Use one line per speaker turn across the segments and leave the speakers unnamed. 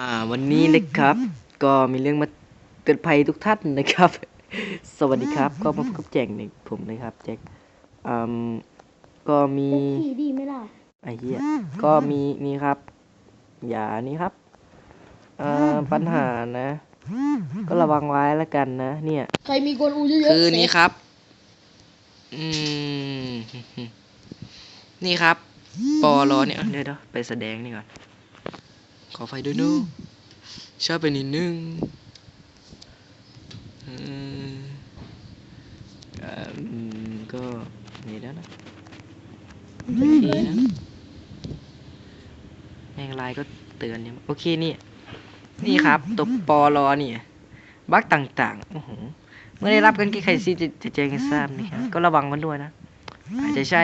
อ่าวันนี้นะครับ ก็มีเรื่องมาเตือนภัยทุกท่านนะครับ สวัสดีครับ ก็มาพบกับแจ็คในผมนะครับแจ็คอืมก็มี
ขี่ดีไหมล่ะ
ไอ้เหี้ยก็มีนี่ครับ อย่านี่ครับอ่าปัญหานะ ก็ระวังไว้แล้วกันนะ เนี่ย
ใครมีกวนอูเยอะๆ
คือนี่
เซฟ
ครับ อืม นี่ครับปอลอเนี่ยเดี๋ยวเดี๋ยวไปแสดงนี่ก่อน ขอไฟด้วยนูชอบไปนิดนึงอืมอ่าอืมก็นี่แล้วนะโอเคนะแมงลายก็เตือนเนี่ยโอเคนี่ นี่ครับตัวปอลอนี่บั๊กต่างๆโอ้โหเมื่อได้รับกันแก้ไขซีจะจะแจ้งให้ทราบนะครับก็ระวังมันด้วยนะอาจจะใช่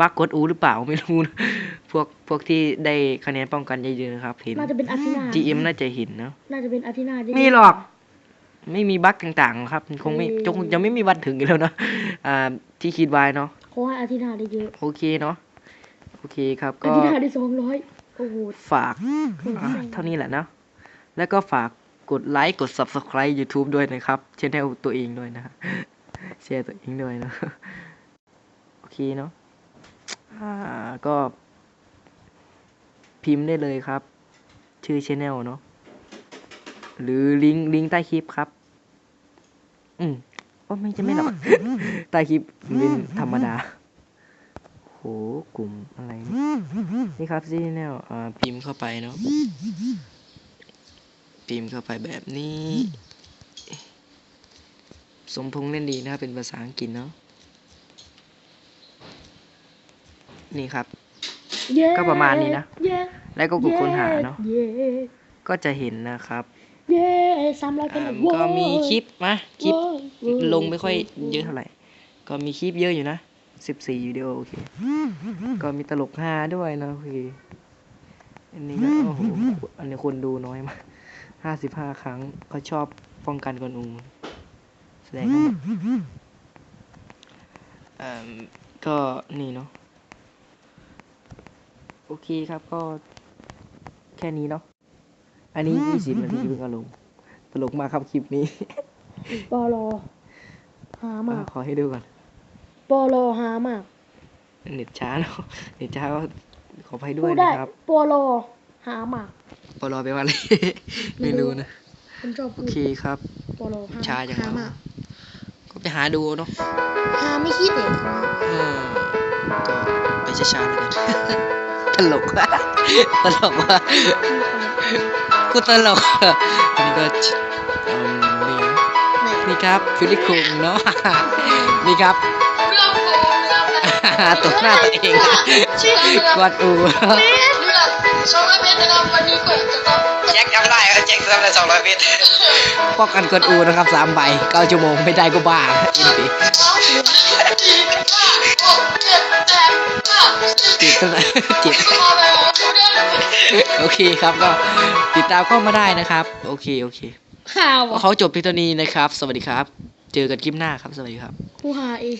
บั๊กกดอูหรือเปล่าไม่รู้นะ พวกพวกที่ได้คะแนนป้องกันเยอะๆนะครับ เห็น
น่าจะเป็นอาทินา
GM น่าจะเห็นนะ
น่าจะเป็นอาทินาเยะๆ
ไม่หรอก ไม่มีบั๊กต่างๆหรอกครับ คงไม่
เออ
จงจะไม่มีวันถึงอยู่แล้วเนอะอ่าที่คิดไว้เนาะ
เขาให้อาทินาได้เยอะ
โอเคเนาะโอเคครับ
อา
ก็
ทินาได้สองร้อยโอ้โห
ฝาก อ่าเท่านี้แหละเนาะแล้วก็ฝากกดไลค์ กด subscribe YouTube ด้วยนะครับช anel ตัวเองด้วยนะฮะแชร์ตัวเองด้วยนะ โอเคเนาะอ่าก็ พิมพ์ได้เลยครับ ชื่อช anel เนาะหรือลิงก์ลิงก์ใต้คลิปครับ อืมว่าไม่จะไม่หรอกใต้คลิปเป็นธรรมดาโหกลุ่มอะไรเนี่ยนี่ครับช anel อ่าพิมพ์เข้าไปเนาะพิมพ์เข้าไปแบบนี้ สมพงษ์เล่นดีนะครับเป็นภาษาอังกฤษเนาะนี่ครับ
เย้
ก็ประมาณนี้นะ
เย้
แล้วก็กดค้นหาเนาะ
เย้
ก็จะเห็นนะครับ
เย้สามร้อยเป็น
อ่า
โว้ย
ก็มีคลิปมาคลิป
โว้ยโว้ย
ลงไม่ค่อยเยอะเท่าไหร่ ก็มีคลิปเยอะอยู่นะสิบสี่วิดีโอโอเค ก็มีตลกฮาด้วยนะโอเค อันนี้ก็โอ้โห อันนี้คนดูน้อยมากห้าสิบห้าครั้งเขาชอบป้องกันกวนอูแสดงให้หมดอ่าก็นี่เนาะ โอเคครับก็แค่นี้เนาะอันนี้ยี่สิบนาทีเพิ่งเอาลงตลกมากครับคลิปนี้
ปอลอหามาก
อะขอให้ดูก่อน
ปอลอหามาก
เน็ตช้าเนาะเน็ตช้าก็ขออภัยด้
พู
วย
ดได้
นะครับ
ปอลอหามาก
ปลอไปว่าอะไรไม่รู้นะ
ผมชอบ
โอ
พูด
เคครับ
ปอลอหา
ช้าจัง
หามาวะก
ก็ไปหาดูเนาะ
หาไม่คิดเลย
อืมก็ไปช้าๆแล้วกัน ตลกว่ะตลกว่ะกูตลกอะอันนี้ก็อืมนี่นะ
ไหน
นี่ครับฟิลิปคุงเนาะนี่ครับ
เรื่องโกงเรื่องอะไร
ตกหน้าตัวเองกวาดอู
เรื่องสองร้อยเมตรนะครับวันนี้ก็จะต้อง
แจ็คจำได้แจ็คจำได้สองร้อยเมตรป้องกันกวาดอูนะครับสามใบเก้าชั่วโมงไม่ได้ก็บ้าอินดี
ก้าสิบ
ติดตั้งแต่เจ็บ
พอไปแล้วเรื่อง
โอเคครับก็ติดตามเข้ามาได้นะครับ โอเคโอเค
ข่าว
ก็เขาจบเพียงเท่านี้นะครับ สวัสดีครับ เจอกันคลิปหน้าครับ สวัสดีครับ
ผู้หาเอง